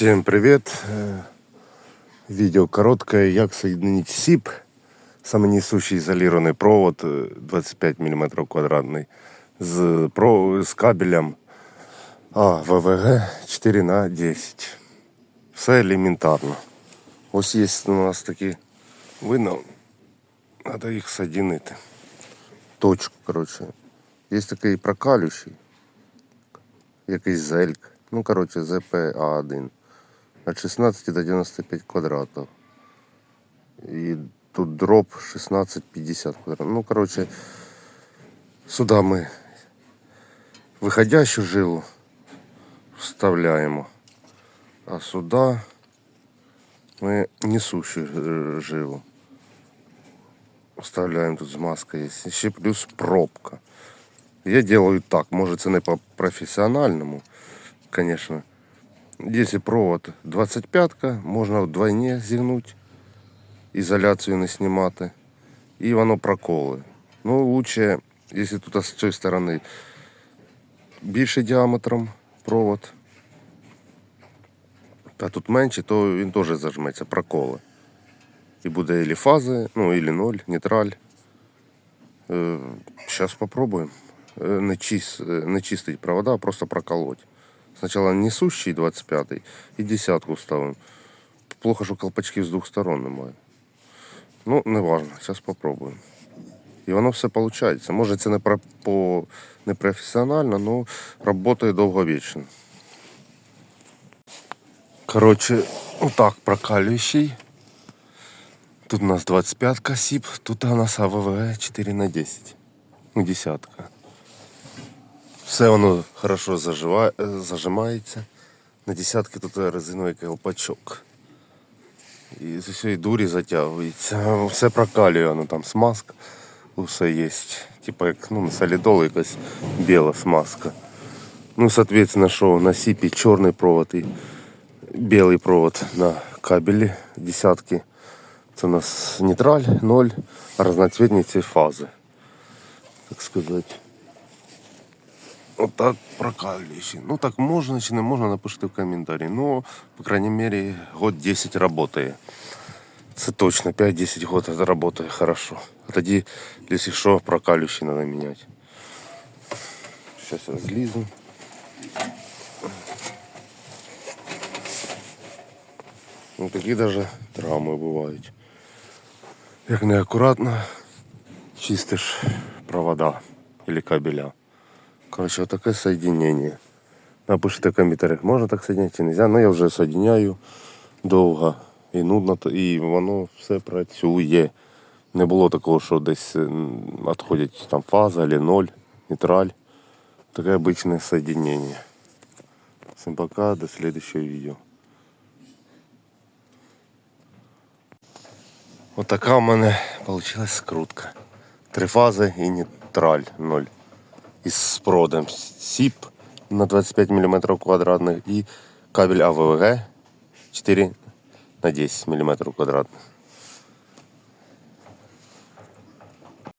Всем привет! Э, Видео короткое, як соединить СИП, самонесущий изолированный провод э, 25 мм квадратный з, про, з кабелем а, ВВГ 4 на 10 Все елементарно. Ось є у нас такі видно, треба їх соединити. Точку, коротше. Є такий прокалюючий, якийсь зельк. Ну, коротше, ЗПА1. От 16 до 95 квадратов. И тут дроп 16-50 квадратов. Ну, короче, сюда мы выходящую жилу вставляем. А сюда мы несущую э, жилу. Вставляем тут смазка есть. Еще плюс пробка. Я делаю так. Может, це не по профессиональному, конечно. Если провод 25-ка, можна вдвойне зігнути, ізоляцію не знімати. І воно проколи. Ну, лучше, якщо тут з цієї сторони більше діаметром провод, а тут менше, то він теж зажметься, проколи. І буде ілі фази, ну, ілі ноль, нейтраль. Зараз попробуємо. Е, Не, чист, е, не чистить провода, а просто проколоть. Сначала несущий 25 и десятку ставим. Плохо, що колпачки з двох сторон немає. Ну, не важно, зараз попробуємо. І воно все виходить. Може це не про, по, не професіонально, але працює довговічно. Коротше, отак прокалюючий. Тут у нас 25 сіп, тут у нас АВВ 4 на 10. Ну, десятка. Все воно хорошо заживає, зажимається. На десятки тут резиновий колпачок. І з усієї дурі затягується. Все прокалює, воно там смазка. Усе є. Типа як ну, на солідол якась біла смазка. Ну, соответственно, що на сіпі чорний провод і білий провод на кабелі десятки. Це у нас нейтраль, ноль, а разноцветні ці фази. Так сказати. Отак прокалюючи. Ну так можна чи не можна, напишіть в коментарі. Ну, по крайней мере, год 10 работає. Це точно, 5-10 год это работає хорошо. А тоді, якщо що, прокалюючий треба міняти. Сейчас я злізу. Ну, такі даже травми бувають. Як неаккуратно чистиш провода или кабеля. Короче, вот такое соединение. Напишите в комментариях, можно так соединять чи нельзя. Ну я вже соединяю довго і нудно, то- і воно все працює. Не було такого, що десь м, відходять там фаза або ноль, нейтраль. Таке обичне соединение. Всім пока, до следующего видео. Вот така у мене вийшла скрутка. Три фази і нейтраль 0. Із проводом СІП на 25 мм квадратних і кабель АВВГ 4 на 10 мм квадратних.